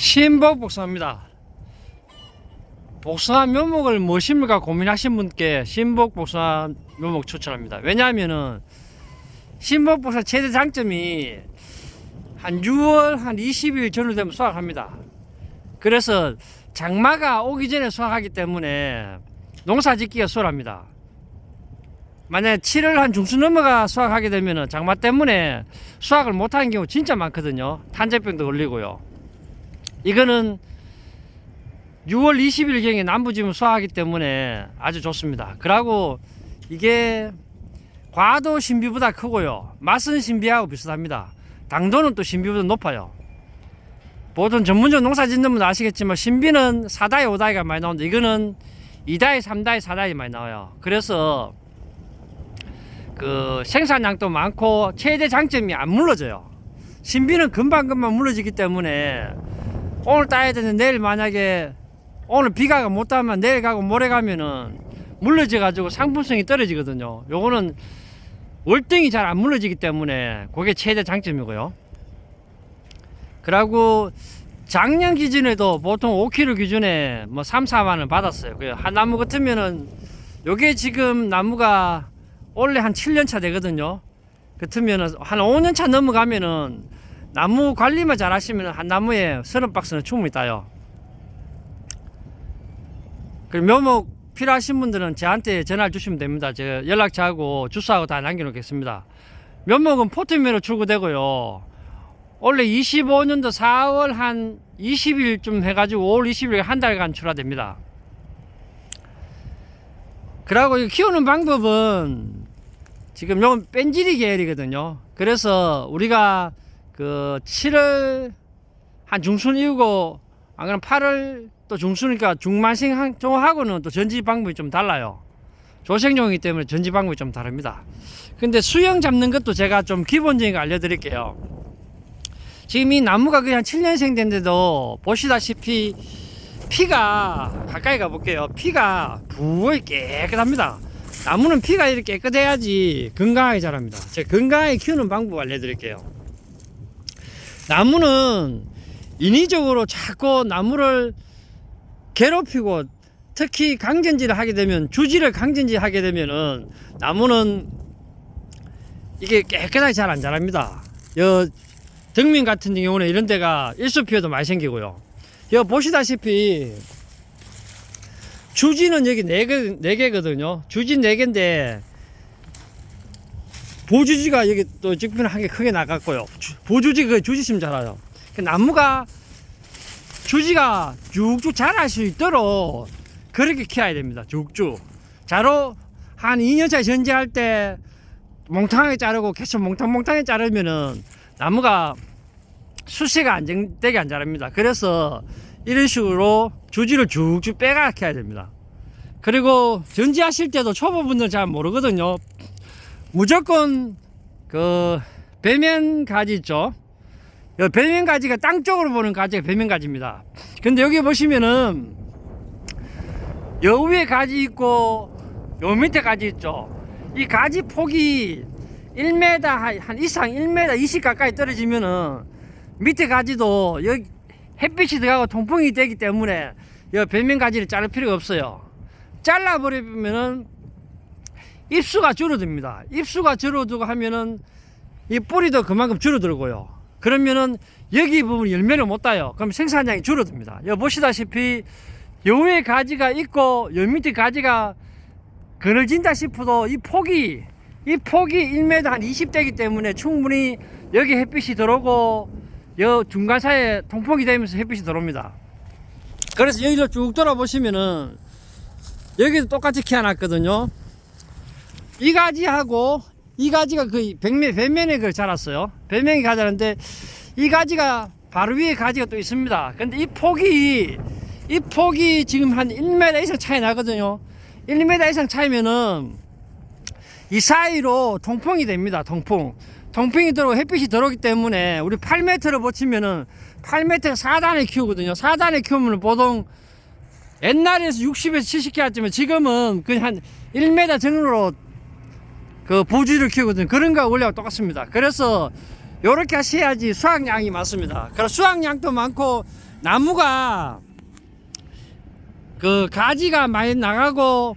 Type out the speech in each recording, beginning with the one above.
신복 복숭아입니다. 복숭아 묘목을 뭐 심을까 고민하신 분께 신복 복숭아 묘목 추천합니다. 왜냐하면은 신복 복숭아 최대 장점이 한 6월 한 20일 전후 되면 수확합니다. 그래서 장마가 오기 전에 수확하기 때문에 농사 짓기가 수월합니다. 만약에 7월 한 중순 넘어가 수확하게 되면은 장마 때문에 수확을 못하는 경우 진짜 많거든요. 탄저병도 걸리고요. 이거는 6월 20일경에 남부지문 수확하기 때문에 아주 좋습니다. 그리고 이게 과도 신비보다 크고요. 맛은 신비하고 비슷합니다. 당도는 또 신비보다 높아요. 보통 전문적 농사 짓는 분 아시겠지만 신비는 4다이 5다이가 많이 나오는데 이거는 2다이 3다이 4다이 많이 나와요. 그래서 그 생산량도 많고 최대 장점이 안 물러져요. 신비는 금방금방 물러지기 때문에 오늘 따야 되는데 내일 만약에 오늘 비가 못 따면 내일 가고 모레 가면은 물러져 가지고 상품성이 떨어지거든요. 요거는 월등히 잘 안 물러지기 때문에 그게 최대 장점이고요. 그리고 작년 기준에도 보통 5kg 기준에 뭐 3, 4만 원 받았어요. 그한 나무 같으면은 요게 지금 나무가 원래 한 7년 차 되거든요. 같으면은 한 5년 차 넘어가면은 나무 관리만 잘 하시면 한 나무에 서른 박스는 충분히 따요. 그리고 묘목 필요하신 분들은 저한테 전화를 주시면 됩니다. 제가 연락처하고 주소하고 다 남겨놓겠습니다. 묘목은 포트미로 출고되고요. 원래 25년도 4월 한 20일쯤 해가지고 5월 20일 한 달간 출하됩니다. 그리고 이 키우는 방법은 지금 요 뺀질이 계열이거든요. 그래서 우리가 그 7월 한 중순 이후고 안 그러면 8월 또 중순이니까 중만생 종하고는 또 전지 방법이 좀 달라요. 조생종이기 때문에 전지 방법이 좀 다릅니다. 근데 수영 잡는 것도 제가 좀 기본적인 거 알려드릴게요. 지금 이 나무가 그냥 7년생 된데도 보시다시피 피가 가까이 가볼게요. 피가 부어 깨끗합니다. 나무는 피가 이렇게 깨끗해야지 건강하게 자랍니다. 제가 건강하게 키우는 방법 알려드릴게요. 나무는 인위적으로 자꾸 나무를 괴롭히고 특히 강전지를 하게 되면 주지를 강전지 하게 되면은 나무는 이게 깨끗하게 잘 안 자랍니다. 여 등민 같은 경우는 이런 데가 일수 피해도 많이 생기고요. 여 보시다시피 주지는 여기 네 개, 네 개거든요. 주지 네 개인데 보주지가 여기 또 직분하게 크게 나갔고요. 주- 보주지 그 주지심 잘하요. 그 나무가 주지가 쭉쭉 자랄 수 있도록 그렇게 키워야 됩니다. 쭉쭉. 자로 한 2년차 전지할 때 몽탕하게 자르고 계속 몽탕몽탕하게 자르면은 나무가 수세가 안정되게 안 자랍니다. 그래서 이런 식으로 주지를 쭉쭉 빼가 켜야 됩니다. 그리고 전지하실 때도 초보분들 잘 모르거든요. 무조건 그 배면 가지 있죠. 요 배면 가지가 땅 쪽으로 보는 가지가 배면 가지입니다. 근데 여기 보시면은 요 위에 가지 있고 요 밑에 가지 있죠. 이 가지 폭이 1m 한- 한 이상 1m 20 가까이 떨어지면은 밑에 가지도 여기 햇빛이 들어가고 통풍이 되기 때문에 이 벽면 가지를 자를 필요가 없어요. 잘라 버리면은 입수가 줄어듭니다. 입수가 줄어들고 하면은 이 뿌리도 그만큼 줄어들고요. 그러면은 여기 부분 열매를 못 따요. 그럼 생산량이 줄어듭니다. 여기 보시다시피 요 위에 가지가 있고 요 밑에 가지가 그늘진다 싶어도 이 폭이 이 폭이 1m 한 20대이기 때문에 충분히 여기 햇빛이 들어오고 여 중간 사이에 통풍이 되면서 햇빛이 들어옵니다. 그래서 여기를 쭉 돌아보시면은 여기도 똑같이 키워놨거든요. 이 가지하고 이 가지가 거의 벽면, 벽면에 그 자랐어요. 벽면이 가자는데 이 가지가 바로 위에 가지가 또 있습니다. 근데 이 폭이 이 폭이 지금 한 1m 이상 차이 나거든요. 1m 이상 차이면은 이 사이로 통풍이 됩니다. 통풍. 통풍이 들어오고 햇빛이 들어오기 때문에 우리 8m를 붙이면은 8m 4단에 키우거든요. 4단에 키우면 보통 옛날에서 60에서 70 키웠지만 지금은 그냥 한 1m 정도로 그 보주를 키우거든요. 그런 거 원래와 똑같습니다. 그래서 요렇게 하셔야지 수확량이 많습니다. 그래서 수확량도 많고 나무가 그 가지가 많이 나가고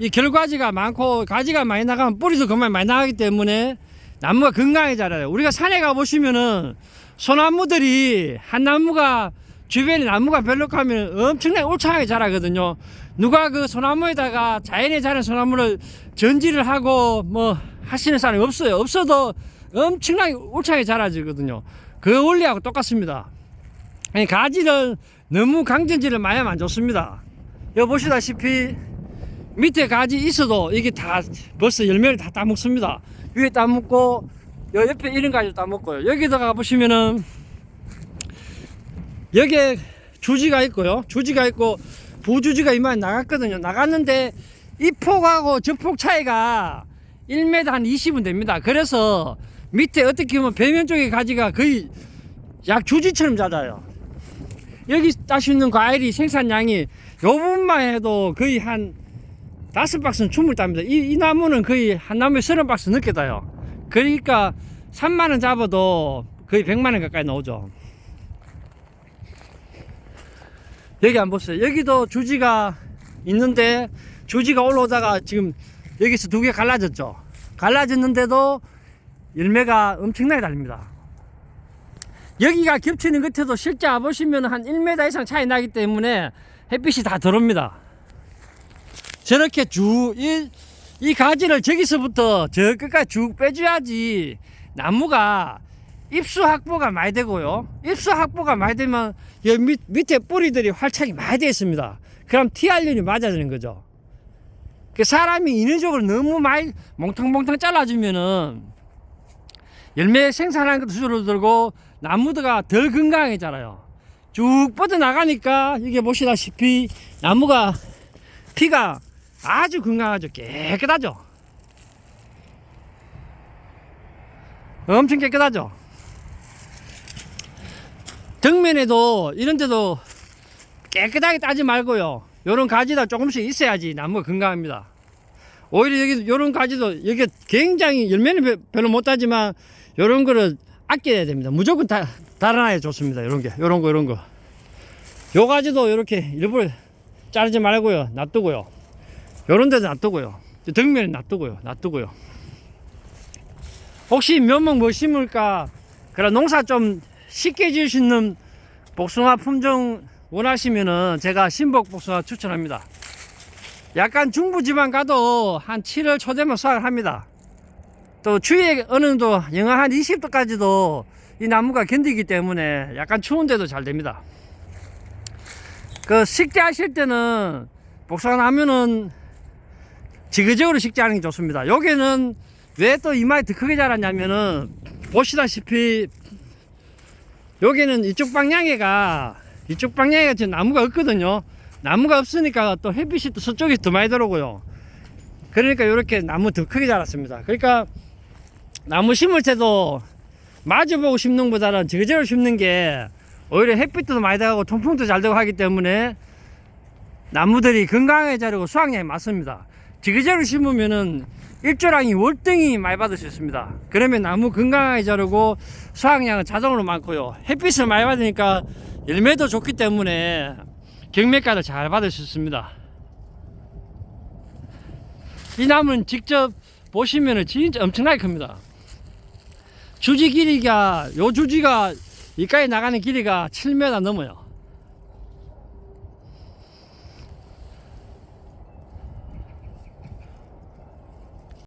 이 결과지가 많고 가지가 많이 나가면 뿌리도 그만 많이 나가기 때문에 나무가 건강히 자라요. 우리가 산에 가 보시면은 소나무들이 한 나무가 주변에 나무가 별로 하면 엄청나게 울창하게 자라거든요. 누가 그 소나무에다가 자연에 자란 소나무를 전지를 하고 뭐 하시는 사람이 없어요. 없어도 엄청나게 울창하게 자라지거든요. 그 원리하고 똑같습니다. 가지를 너무 강전지를 많이 하면 안 좋습니다. 여기 보시다시피 밑에 가지 있어도 이게 다 벌써 열매를 다 따먹습니다. 위에 따먹고 요 옆에 이런 가지도 따먹고요. 여기다가 보시면은 여기에 주지가 있고요. 주지가 있고 부주지가 이만 나갔거든요. 나갔는데 이 폭하고 저 폭 차이가 1m 한 20은 됩니다. 그래서 밑에 어떻게 보면 배면 쪽의 가지가 거의 약 주지처럼 자라요. 여기 따수 있는 과일이 생산량이 요 부분만 해도 거의 한 다섯 박스는 충분히 땁니다. 이, 이 나무는 거의 한 나무에 서른 박스 넘게 따요. 그러니까 3만원 잡아도 거의 100만원 가까이 나오죠. 여기 안 보세요. 여기도 주지가 있는데 주지가 올라오다가 지금 여기서 두 개 갈라졌죠. 갈라졌는데도 열매가 엄청나게 달립니다. 여기가 겹치는 끝에도 실제 와보시면 한 1m 이상 차이 나기 때문에 햇빛이 다 들어옵니다. 저렇게 쭉, 이, 이 가지를 저기서부터 저 끝까지 쭉 빼줘야지 나무가 입수 확보가 많이 되고요. 입수 확보가 많이 되면 여 밑, 밑에 뿌리들이 활착이 많이 되어 있습니다. 그럼 TR륜이 맞아지는 거죠. 그 사람이 인위적으로 너무 많이 몽탕몽탕 잘라주면은 열매 생산하는 것도 줄어들고 나무가 덜 자라요. 쭉 뻗어 나가니까 이게 보시다시피 나무가 피가 아주 건강하죠. 깨끗하죠. 엄청 깨끗하죠. 덕면에도 이런 데도 깨끗하게 따지 말고요. 요런 가지가 조금씩 있어야지 나무가 건강합니다. 오히려 여기 요런 가지도 여기 굉장히 열매는 별- 별로 못 따지만 요런 거를 아껴야 됩니다. 무조건 다 달아놔야 좋습니다. 요런 게 요런 거 요런 거. 요 가지도 이렇게 일부러 자르지 말고요. 놔두고요. 요런 데도 놔두고요. 덕면에 놔두고요. 놔두고요. 혹시 면목 뭐 심을까? 그런 농사 좀 쉽게 지을 수 있는 복숭아 품종 원하시면은 제가 신복 복숭아 추천합니다. 약간 중부지방 가도 한 7월 초 되면 수확을 합니다. 또 추위에 어느 정도 영하 한 20도까지도 이 나무가 견디기 때문에 약간 추운데도 잘 됩니다. 그 식재하실 때는 복숭아 나무는 지그적으로 식재하는 게 좋습니다. 여기는 왜 또 이마에 더 크게 자랐냐면은 보시다시피 여기는 이쪽 방향에가 이쪽 방향에가 지금 나무가 없거든요. 나무가 없으니까 또 햇빛이 또 서쪽에 더 많이 들어오고요. 그러니까 이렇게 나무 더 크게 자랐습니다. 그러니까 나무 심을 때도 마주보고 심는 것보다는 저저로 심는 게 오히려 햇빛도 많이 들어가고 통풍도 잘 되고 하기 때문에 나무들이 건강하게 자라고 수확량이 많습니다. 지그재로 심으면은 일조량이 월등히 많이 받을 수 있습니다. 그러면 나무 건강하게 자라고 수확량은 자동으로 많고요. 햇빛을 많이 받으니까 열매도 좋기 때문에 경매가를 잘 받을 수 있습니다. 이 나무는 직접 보시면은 진짜 엄청나게 큽니다. 주지 길이가 요 주지가 이까지 나가는 길이가 7m 넘어요.